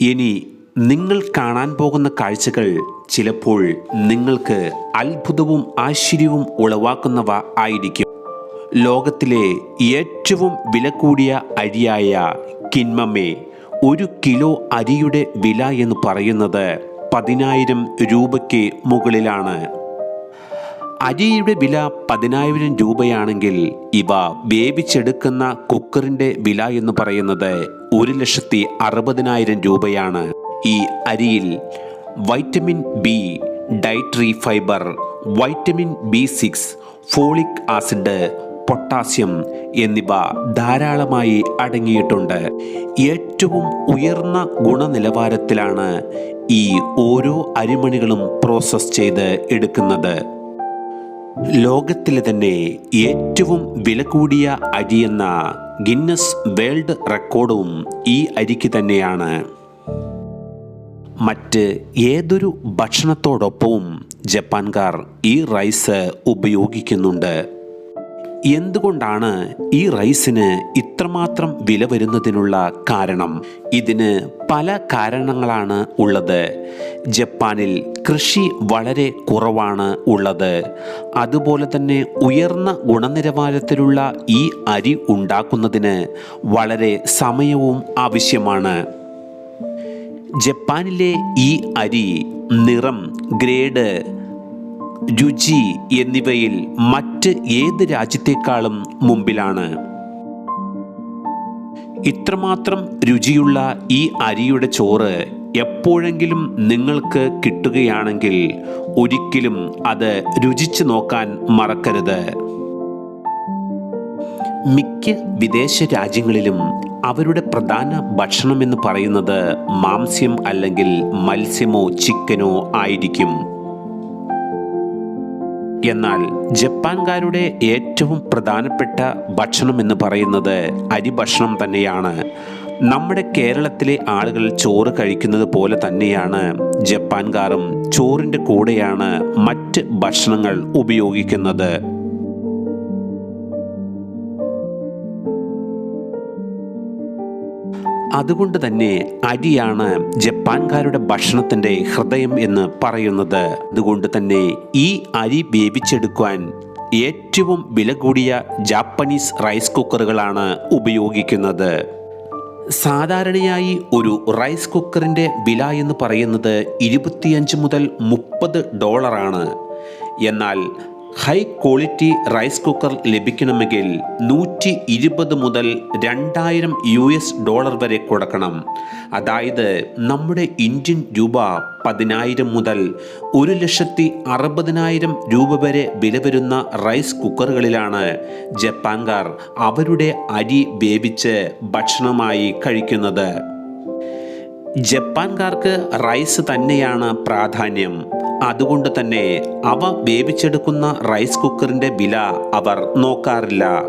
ഇനി നിങ്ങൾ കാണാൻ പോകുന്ന കാഴ്ചകൾ ചിലപ്പോൾ നിങ്ങൾക്ക് അത്ഭുതവും ആശ്ചര്യവും ഉളവാക്കുന്നവ ആയിരിക്കും. ലോകത്തിലെ ഏറ്റവും വില കൂടിയ അരിയായ കിൻമമ്മേ ഒരു കിലോ അരിയുടെ വില എന്ന് പറയുന്നത് പതിനായിരം രൂപയ്ക്ക് മുകളിലാണ്. അരിയുടെ വില പതിനായിരം രൂപയാണെങ്കിൽ ഇവ വേവിച്ചെടുക്കുന്ന കുക്കറിന്റെ വില എന്ന് പറയുന്നത് ഒരു ലക്ഷത്തി അറുപതിനായിരം രൂപയാണ് ഈ അരിയിൽ vitamin B dietary fibre vitamin B six folic acid potassium എന്നിവ ധാരാളമായി അടങ്ങിയിട്ടുണ്ട്. ഏറ്റവും ഉയർന്ന ഗുണനിലവാരത്തിലാണ് ഈ ഓരോ അരിമണികളും പ്രോസസ് ചെയ്ത് എടുക്കുന്നത്. ലോകത്തിലെ തന്നെ ഏറ്റവും വില കൂടിയ അരിയെന്ന ഗിന്നസ് വേൾഡ് റെക്കോർഡും ഈ അരിക്ക് തന്നെയാണ്. മറ്റ് ഏതൊരു ഭക്ഷണത്തോടൊപ്പവും ജപ്പാൻകാർ ഈ റൈസ് ഉപയോഗിക്കുന്നുണ്ട്. എന്തുകൊണ്ടാണ് ഈ റൈസിന് ഇത്രമാത്രം വില വരുന്നതിനുള്ള കാരണം? ഇതിന് പല കാരണങ്ങളാണ് ഉള്ളത്. ജപ്പാനിൽ കൃഷി വളരെ കുറവാണ് ഉള്ളത്. അതുപോലെ തന്നെ ഉയർന്ന ഗുണനിലവാരത്തിലുള്ള ഈ അരി ഉണ്ടാക്കുന്നതിന് വളരെ സമയവും ആവശ്യമാണ്. ജപ്പാനിലെ ഈ അരി നിറം ഗ്രേഡ് രുചി എന്നിവയിൽ മറ്റ് ഏത് രാജ്യത്തെക്കാളും മുമ്പിലാണ്. ഇത്രമാത്രം രുചിയുള്ള ഈ അരിയുടെ ചോറ് എപ്പോഴെങ്കിലും നിങ്ങൾക്ക് കിട്ടുകയാണെങ്കിൽ ഒരിക്കലും അത് രുചിച്ചു നോക്കാൻ മറക്കരുത്. മിക്ക വിദേശ രാജ്യങ്ങളിലും അവരുടെ പ്രധാന ഭക്ഷണം എന്ന് പറയുന്നത് മാംസ്യം അല്ലെങ്കിൽ മത്സ്യമോ ചിക്കനോ ആയിരിക്കും. എന്നാൽ ജപ്പാൻകാരുടെ ഏറ്റവും പ്രധാനപ്പെട്ട ഭക്ഷണം എന്ന് പറയുന്നത് അരി ഭക്ഷണം തന്നെയാണ്. നമ്മുടെ കേരളത്തിലെ ആളുകൾ ചോറ് കഴിക്കുന്നത് പോലെ തന്നെയാണ് ജപ്പാൻകാരും ചോറിന്റെ കൂടെയാണ് മറ്റ് ഭക്ഷണങ്ങൾ ഉപയോഗിക്കുന്നത്. അതുകൊണ്ട് തന്നെ അരിയാണ് ജപ്പാൻകാരുടെ ഭക്ഷണത്തിന്റെ ഹൃദയം എന്ന് പറയുന്നത്. അതുകൊണ്ട് തന്നെ ഈ അരി വേവിച്ചെടുക്കുവാൻ ഏറ്റവും വില കൂടിയ ജാപ്പനീസ് റൈസ് കുക്കറുകളാണ് ഉപയോഗിക്കുന്നത്. സാധാരണയായി ഒരു റൈസ് കുക്കറിന്റെ വില എന്ന് പറയുന്നത് ഇരുപത്തിയഞ്ച് മുതൽ മുപ്പത് ഡോളറാണ്. എന്നാൽ ഹൈ ക്വാളിറ്റി റൈസ് കുക്കർ ലഭിക്കണമെങ്കിൽ നൂറ്റി ഇരുപത് മുതൽ രണ്ടായിരം യു എസ് ഡോളർ വരെ കൊടുക്കണം. അതായത് നമ്മുടെ ഇന്ത്യൻ രൂപ പതിനായിരം മുതൽ ഒരു ലക്ഷത്തി അറുപതിനായിരം രൂപ വരെ വില വരുന്ന റൈസ് കുക്കറുകളിലാണ് ജപ്പാൻകാർ അവരുടെ അരി വേവിച്ച് ഭക്ഷണമായി കഴിക്കുന്നത്. ജപ്പാൻകാർക്ക് റൈസ് തന്നെയാണ് പ്രാധാന്യം. അതുകൊണ്ട് തന്നെ അവ വേവിച്ചെടുക്കുന്ന റൈസ് കുക്കറിന്റെ വില അവർ നോക്കാറില്ല.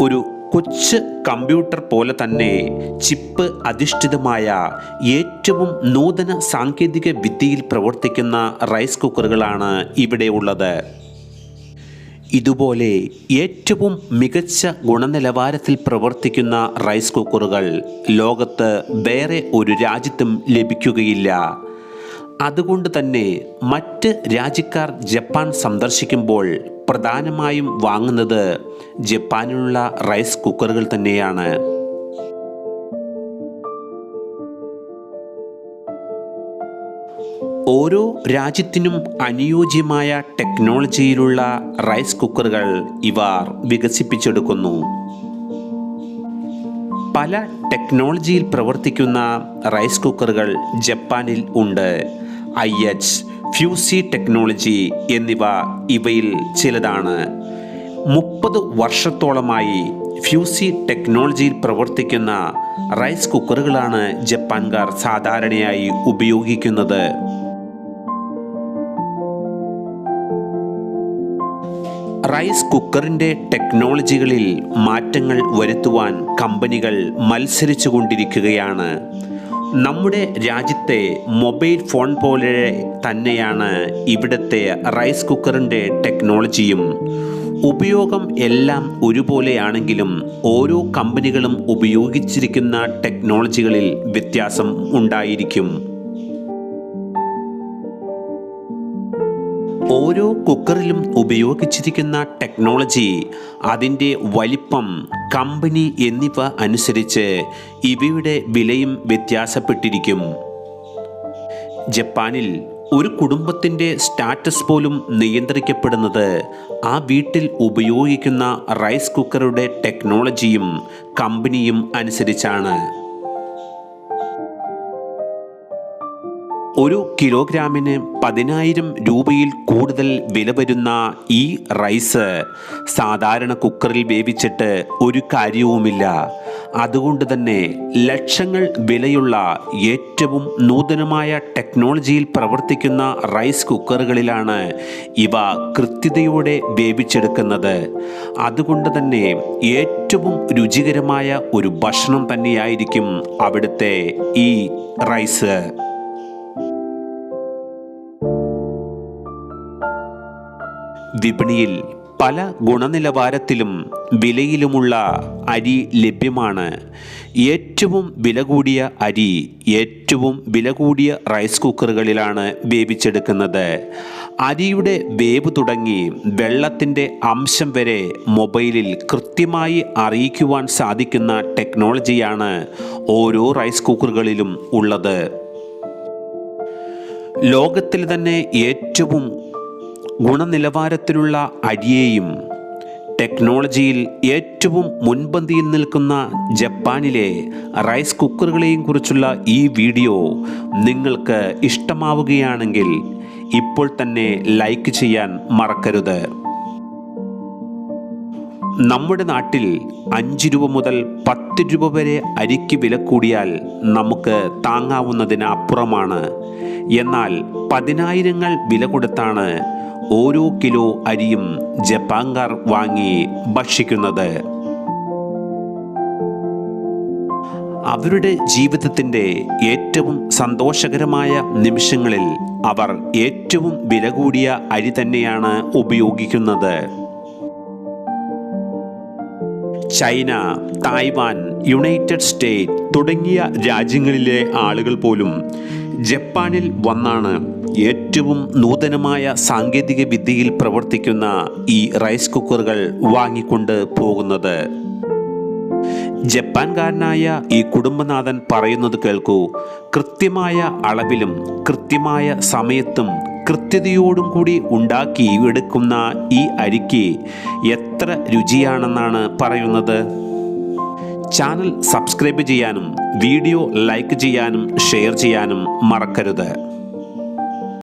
ഒരു കൊച്ച് കമ്പ്യൂട്ടർ പോലെ തന്നെ ചിപ്പ് അധിഷ്ഠിതമായ ഏറ്റവും നൂതന സാങ്കേതിക വിദ്യയിൽ പ്രവർത്തിക്കുന്ന റൈസ് കുക്കറുകളാണ് ഇവിടെ ഉള്ളത്. ഇതുപോലെ ഏറ്റവും മികച്ച ഗുണനിലവാരത്തിൽ പ്രവർത്തിക്കുന്ന റൈസ് കുക്കറുകൾ ലോകത്ത് വേറെ ഒരു രാജ്യത്തും ലഭിക്കുകയില്ല. അതുകൊണ്ട് തന്നെ മറ്റ് രാജ്യക്കാർ ജപ്പാൻ സന്ദർശിക്കുമ്പോൾ പ്രധാനമായും വാങ്ങുന്നത് ജപ്പാനിലുള്ള റൈസ് കുക്കറുകൾ തന്നെയാണ്. ഓരോ രാജ്യത്തിനും അനുയോജ്യമായ ടെക്നോളജിയിലുള്ള റൈസ് കുക്കറുകൾ ഇവർ വികസിപ്പിച്ചെടുക്കുന്നു. പല ടെക്നോളജിയിൽ പ്രവർത്തിക്കുന്ന റൈസ് കുക്കറുകൾ ജപ്പാനിൽ ഉണ്ട്. ഐ എച്ച് ഫ്യൂസി ടെക്നോളജി എന്നിവ ഇവയിൽ ചിലതാണ്. മുപ്പത് വർഷത്തോളമായി ഫ്യൂസി ടെക്നോളജിയിൽ പ്രവർത്തിക്കുന്ന റൈസ് കുക്കറുകളാണ് ജപ്പാൻകാർ സാധാരണയായി ഉപയോഗിക്കുന്നത്. റൈസ് കുക്കറിന്റെ ടെക്നോളജികളിൽ മാറ്റങ്ങൾ വരുത്തുവാൻ കമ്പനികൾ മത്സരിച്ചു കൊണ്ടിരിക്കുകയാണ് നമ്മുടെ രാജ്യത്തെ മൊബൈൽ ഫോൺ പോലെ തന്നെയാണ് ഇവിടുത്തെ റൈസ് കുക്കറിന്റെ ടെക്നോളജിയും. ഉപയോഗം എല്ലാം ഒരുപോലെയാണെങ്കിലും ഓരോ കമ്പനികളും ഉപയോഗിച്ചിരിക്കുന്ന ടെക്നോളജികളിൽ വ്യത്യാസം ഉണ്ടായിരിക്കും. ഓരോ കുക്കറിലും ഉപയോഗിച്ചിരിക്കുന്ന ടെക്നോളജി അതിന്റെ വലിപ്പം കമ്പനി എന്നിവ അനുസരിച്ച് ഇവയുടെ വിലയും വ്യത്യാസപ്പെട്ടിരിക്കും. ജപ്പാനിൽ ഒരു കുടുംബത്തിന്റെ സ്റ്റാറ്റസ് പോലും നിയന്ത്രിക്കപ്പെടുന്നത് ആ വീട്ടിൽ ഉപയോഗിക്കുന്ന റൈസ് കുക്കറുടെ ടെക്നോളജിയും കമ്പനിയും അനുസരിച്ചാണ്. ഒരു കിലോഗ്രാമിന് പതിനായിരം രൂപയിൽ കൂടുതൽ വില വരുന്ന ഈ റൈസ് സാധാരണ കുക്കറിൽ വേവിച്ചിട്ട് ഒരു കാര്യവുമില്ല. അതുകൊണ്ട് തന്നെ ലക്ഷങ്ങൾ വിലയുള്ള ഏറ്റവും നൂതനമായ ടെക്നോളജിയിൽ പ്രവർത്തിക്കുന്ന റൈസ് കുക്കറുകളിലാണ് ഇവ കൃത്യതയോടെ വേവിച്ചെടുക്കുന്നത്. അതുകൊണ്ട് തന്നെ ഏറ്റവും രുചികരമായ ഒരു ഭക്ഷണം തന്നെയായിരിക്കും അവിടുത്തെ ഈ റൈസ്. വിപണിയിൽ പല ഗുണനിലവാരത്തിലും വിലയിലുമുള്ള അരി ലഭ്യമാണ്. ഏറ്റവും വില കൂടിയ അരി ഏറ്റവും വില കൂടിയ റൈസ് കുക്കറുകളിലാണ് വേവിച്ചെടുക്കുന്നത്. അരിയുടെ വേവ് തുടങ്ങി വെള്ളത്തിന്റെ അംശം വരെ മൊബൈലിൽ കൃത്യമായി അറിയിക്കുവാൻ സാധിക്കുന്ന ടെക്നോളജിയാണ് ഓരോ റൈസ് കുക്കറുകളിലും ഉള്ളത്. ലോകത്തിൽ തന്നെ ഏറ്റവും ഗുണനിലവാരത്തിലുള്ള അരിയെയും ടെക്നോളജിയിൽ ഏറ്റവും മുൻപന്തിയിൽ നിൽക്കുന്ന ജപ്പാനിലെ റൈസ് കുക്കറുകളെയും കുറിച്ചുള്ള ഈ വീഡിയോ നിങ്ങൾക്ക് ഇഷ്ടമാവുകയാണെങ്കിൽ ഇപ്പോൾ തന്നെ ലൈക്ക് ചെയ്യാൻ മറക്കരുത്. നമ്മുടെ നാട്ടിൽ അഞ്ച് രൂപ മുതൽ പത്ത് രൂപ വരെ അരിക്ക് വില കൂടിയാൽ നമുക്ക് താങ്ങാവുന്നതിനപ്പുറമാണ്. എന്നാൽ പതിനായിരങ്ങൾ വില കൊടുത്താണ് ഓരോ കിലോ അരിയും ജപ്പാൻകാർ വാങ്ങി ഭക്ഷിക്കുന്നത്. അവരുടെ ജീവിതത്തിന്റെ ഏറ്റവും സന്തോഷകരമായ നിമിഷങ്ങളിൽ അവർ ഏറ്റവും വില കൂടിയ അരി തന്നെയാണ് ഉപയോഗിക്കുന്നത്. ചൈന തായ്വാൻ യുണൈറ്റഡ് സ്റ്റേറ്റ് തുടങ്ങിയ രാജ്യങ്ങളിലെ ആളുകൾ പോലും ജപ്പാനിൽ വന്നാണ് ഏറ്റവും നൂതനമായ സാങ്കേതിക വിദ്യയിൽ പ്രവർത്തിക്കുന്ന ഈ റൈസ് കുക്കറുകൾ വാങ്ങിക്കൊണ്ട് പോകുന്നത്. ജപ്പാൻകാരനായ ഈ കുടുംബനാഥൻ പറയുന്നത് കേൾക്കൂ കൃത്യമായ അളവിലും കൃത്യമായ സമയത്തും കൃത്യതയോടും കൂടി ഉണ്ടാക്കി എടുക്കുന്ന ഈ അരിക്ക് എത്ര രുചിയാണെന്നാണ് പറയുന്നത്. ചാനൽ സബ്സ്ക്രൈബ് ചെയ്യാനും വീഡിയോ ലൈക്ക് ചെയ്യാനും ഷെയർ ചെയ്യാനും മറക്കരുത്.